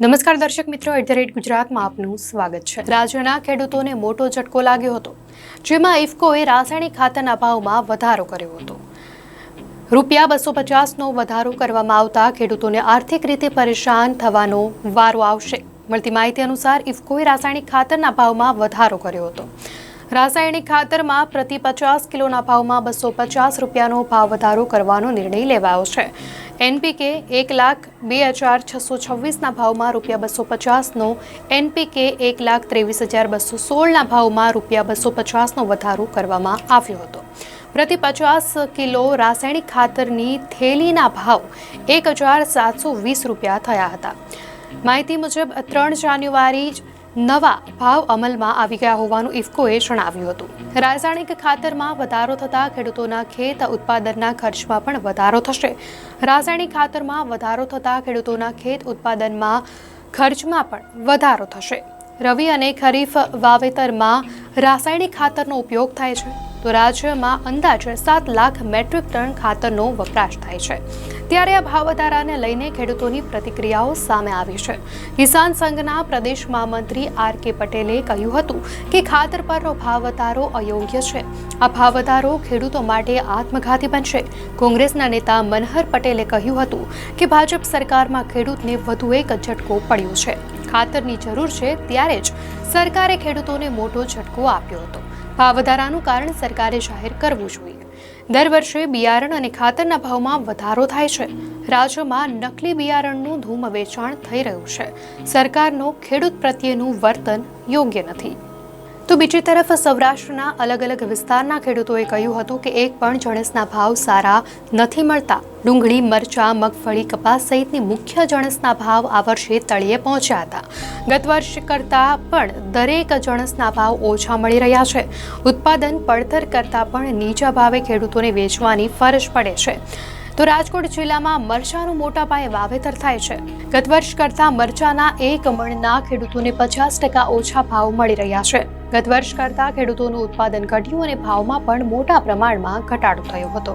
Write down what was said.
નમસ્કાર દર્શક મિત્રો, એટ ધ રેટ ગુજરાતમાં આપનું સ્વાગત છે. રાજ્યના ખેડૂતોને મોટો ઝટકો લાગ્યો હતો, જેમાં ઇફકોએ રાસાયણિક ખાતરના ભાવમાં વધારો કર્યો હતો. રૂપિયા બસો પચાસનો વધારો કરવામાં આવતા ખેડૂતોને આર્થિક રીતે પરેશાન થવાનો વારો આવશે. મળતી માહિતી અનુસાર ઇફકોએ રાસાયણિક ખાતરના ભાવમાં વધારો કર્યો હતો. રાસાયણિક ખાતરમાં પ્રતિ પચાસ કિલોના ભાવમાં બસો પચાસ રૂપિયાનો ભાવ વધારો કરવાનો નિર્ણય લેવાયો છે. એનપીકે એક લાખ બે હજાર છસો છવ્વીસના ભાવમાં રૂપિયા બસો પચાસનો, એનપીકે એક લાખ ત્રેવીસ હજાર બસો સોળના ભાવમાં રૂપિયા બસો પચાસનો વધારો કરવામાં આવ્યો હતો. પ્રતિ પચાસ કિલો રાસાયણિક ખાતરની થેલીના ભાવ એક હજાર સાતસો વીસ રૂપિયા થયા હતા. માહિતી મુજબ, ત્રણ જાન્યુઆરી નવા ભાવ અમલમાં આવી ગયા હોવાનું ઇફકોએ જણાવ્યું હતું. રાસાયણિક ખાતરમાં વધારો થતાં ખેડૂતોના ખેત ઉત્પાદનના ખર્ચમાં પણ વધારો થશે. રાસાયણિક ખાતરમાં વધારો થતાં ખેડૂતોના ખેત ઉત્પાદનમાં ખર્ચમાં પણ વધારો થશે. રવિ અને ખરીફ વાવેતરમાં રાસાયણિક ખાતરનો ઉપયોગ થાય છે. તો રાજ્યમાં અંદાજે સાત લાખ મેટ્રિક ટન ખાતરનો વપરાશ થાય છે. ત્યારે આ ભાવ વધારાને લઈને ખેડૂતોની પ્રતિક્રિયાઓ સામે આવી છે. કિસાન સંઘના પ્રદેશ મહામંત્રી આર કે પટેલે કહ્યું હતું કે ખાતર પરનો ભાવ વધારો અયોગ્ય છે. આ ભાવ વધારો ખેડૂતો માટે આત્મઘાતી બનશે. કોંગ્રેસના નેતા મનહર પટેલે કહ્યું હતું કે ભાજપ સરકારમાં ખેડૂતને વધુ એક ઝટકો પડ્યો છે. ખાતરની જરૂર છે ત્યારે જ સરકારે ખેડૂતોને મોટો ઝટકો આપ્યો હતો. ભાવ વધારાનું કારણ સરકારે જાહેર કરવું જોઈએ. દર વર્ષે બિયારણ અને ખાતરના ભાવમાં વધારો થાય છે. રાજ્યમાં નકલી બિયારણનું ધૂમ વેચાણ થઈ રહ્યું છે. સરકારનો ખેડૂત પ્રત્યેનું વર્તન યોગ્ય નથી. તો બીજી તરફ સૌરાષ્ટ્રના અલગ અલગ વિસ્તારના ખેડૂતોએ કહ્યું હતું કે એક પણ જણસના ભાવ સારા નથી મળતા. ડુંગળી, મરચા, મગફળી, કપાસ સહિતની મુખ્ય જણસના ભાવ આ વર્ષે તળિયે પહોંચ્યા હતા. ગત વર્ષ કરતાં પણ દરેક જણસના ભાવ ઓછા મળી રહ્યા છે. ઉત્પાદન પડતર કરતાં પણ નીચા ભાવે ખેડૂતોને વેચવાની ફરજ પડે છે. તો રાજકોટ જિલ્લામાં મરચાનું મોટા પાયે વાવેતર થાય છે. ગત વર્ષ કરતાં મરચાના એક મણના ખેડૂતોને પચાસ ટકા ઓછા ભાવ મળી રહ્યા છે. ગત વર્ષ કરતાં ખેડૂતોનું ઉત્પાદન ઘટ્યું અને ભાવમાં પણ મોટા પ્રમાણમાં ઘટાડો થયો હતો.